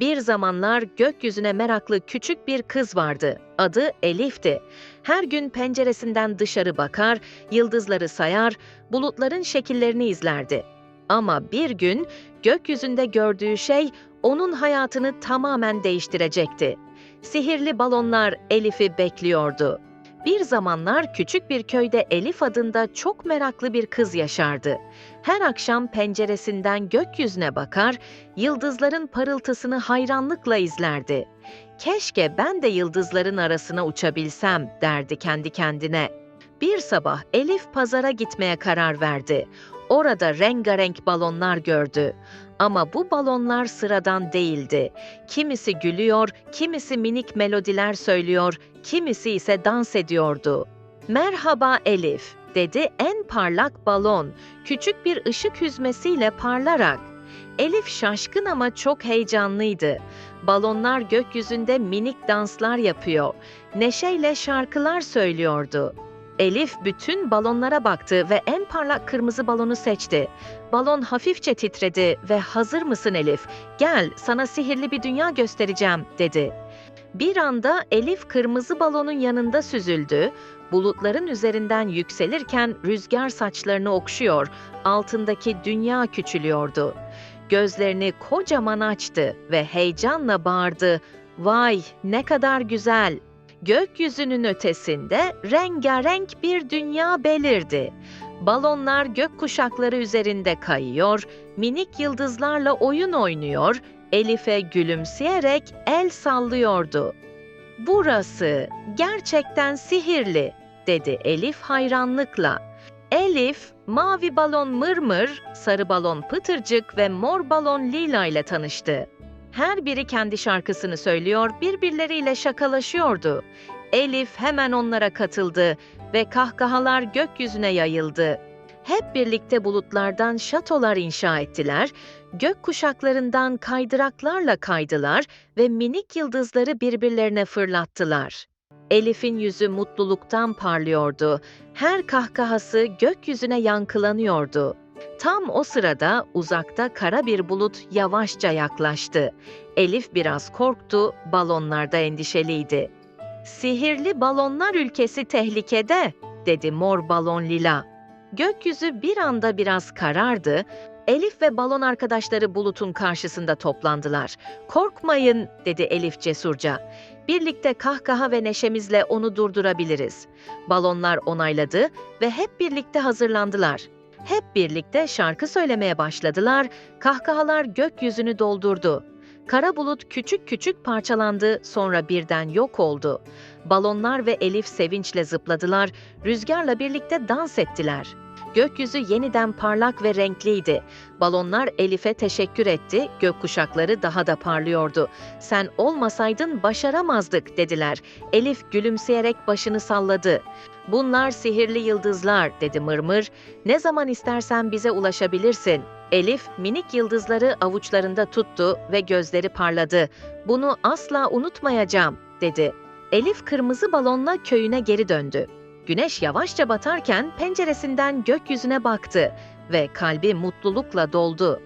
Bir zamanlar gökyüzüne meraklı küçük bir kız vardı. Adı Elif'ti. Her gün penceresinden dışarı bakar, yıldızları sayar, bulutların şekillerini izlerdi. Ama bir gün gökyüzünde gördüğü şey onun hayatını tamamen değiştirecekti. Sihirli balonlar Elif'i bekliyordu. Bir zamanlar küçük bir köyde Elif adında çok meraklı bir kız yaşardı. Her akşam penceresinden gökyüzüne bakar, yıldızların parıltısını hayranlıkla izlerdi. Keşke ben de yıldızların arasına uçabilsem derdi kendi kendine. Bir sabah Elif pazara gitmeye karar verdi. Orada rengarenk balonlar gördü. Ama bu balonlar sıradan değildi. Kimisi gülüyor, kimisi minik melodiler söylüyor, kimisi ise dans ediyordu. Merhaba Elif, dedi en parlak balon, küçük bir ışık hüzmesiyle parlarak. Elif şaşkın ama çok heyecanlıydı. Balonlar gökyüzünde minik danslar yapıyor, neşeyle şarkılar söylüyordu. Elif bütün balonlara baktı ve en parlak kırmızı balonu seçti. Balon hafifçe titredi ve "Hazır mısın Elif? Gel, sana sihirli bir dünya göstereceğim." dedi. Bir anda Elif kırmızı balonun yanında süzüldü. Bulutların üzerinden yükselirken rüzgar saçlarını okşuyor, altındaki dünya küçülüyordu. Gözlerini kocaman açtı ve heyecanla bağırdı. "Vay, ne kadar güzel!" Gökyüzünün ötesinde rengarenk bir dünya belirdi. Balonlar gök kuşakları üzerinde kayıyor, minik yıldızlarla oyun oynuyor, Elif'e gülümseyerek el sallıyordu. Burası gerçekten sihirli, dedi Elif hayranlıkla. Elif, mavi balon mırmır, sarı balon pıtırcık ve mor balon lila ile tanıştı. Her biri kendi şarkısını söylüyor, birbirleriyle şakalaşıyordu. Elif hemen onlara katıldı ve kahkahalar gökyüzüne yayıldı. Hep birlikte bulutlardan şatolar inşa ettiler, gök kuşaklarından kaydıraklarla kaydılar ve minik yıldızları birbirlerine fırlattılar. Elif'in yüzü mutluluktan parlıyordu. Her kahkahası gökyüzüne yankılanıyordu. Tam o sırada uzakta kara bir bulut yavaşça yaklaştı. Elif biraz korktu, balonlar da endişeliydi. Sihirli balonlar ülkesi tehlikede, dedi mor balon lila. Gökyüzü bir anda biraz karardı. Elif ve balon arkadaşları bulutun karşısında toplandılar. Korkmayın, dedi Elif cesurca. Birlikte kahkaha ve neşemizle onu durdurabiliriz. Balonlar onayladı ve hep birlikte hazırlandılar. Hep birlikte şarkı söylemeye başladılar, kahkahalar gökyüzünü doldurdu. Kara bulut küçük küçük parçalandı, sonra birden yok oldu. Balonlar ve Elif sevinçle zıpladılar, rüzgarla birlikte dans ettiler. Gökyüzü yeniden parlak ve renkliydi. Balonlar Elif'e teşekkür etti, gökkuşakları daha da parlıyordu. Sen olmasaydın başaramazdık dediler. Elif gülümseyerek başını salladı. Bunlar sihirli yıldızlar dedi Mırmır. Ne zaman istersen bize ulaşabilirsin. Elif minik yıldızları avuçlarında tuttu ve gözleri parladı. Bunu asla unutmayacağım dedi. Elif kırmızı balonla köyüne geri döndü. Güneş yavaşça batarken penceresinden gökyüzüne baktı ve kalbi mutlulukla doldu.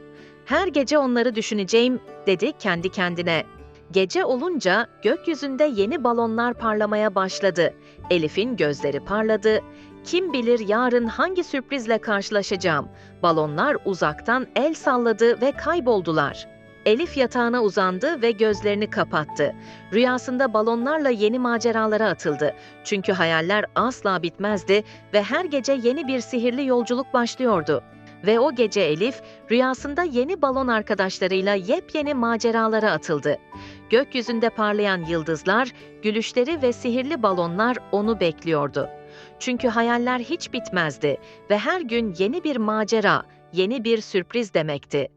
Her gece onları düşüneceğim dedi kendi kendine. Gece olunca gökyüzünde yeni balonlar parlamaya başladı. Elif'in gözleri parladı. Kim bilir yarın hangi sürprizle karşılaşacağım. Balonlar uzaktan el salladı ve kayboldular. Elif yatağına uzandı ve gözlerini kapattı. Rüyasında balonlarla yeni maceralara atıldı. Çünkü hayaller asla bitmezdi ve her gece yeni bir sihirli yolculuk başlıyordu. Ve o gece Elif rüyasında yeni balon arkadaşlarıyla yepyeni maceralara atıldı. Gökyüzünde parlayan yıldızlar, gülüşleri ve sihirli balonlar onu bekliyordu. Çünkü hayaller hiç bitmezdi ve her gün yeni bir macera, yeni bir sürpriz demekti.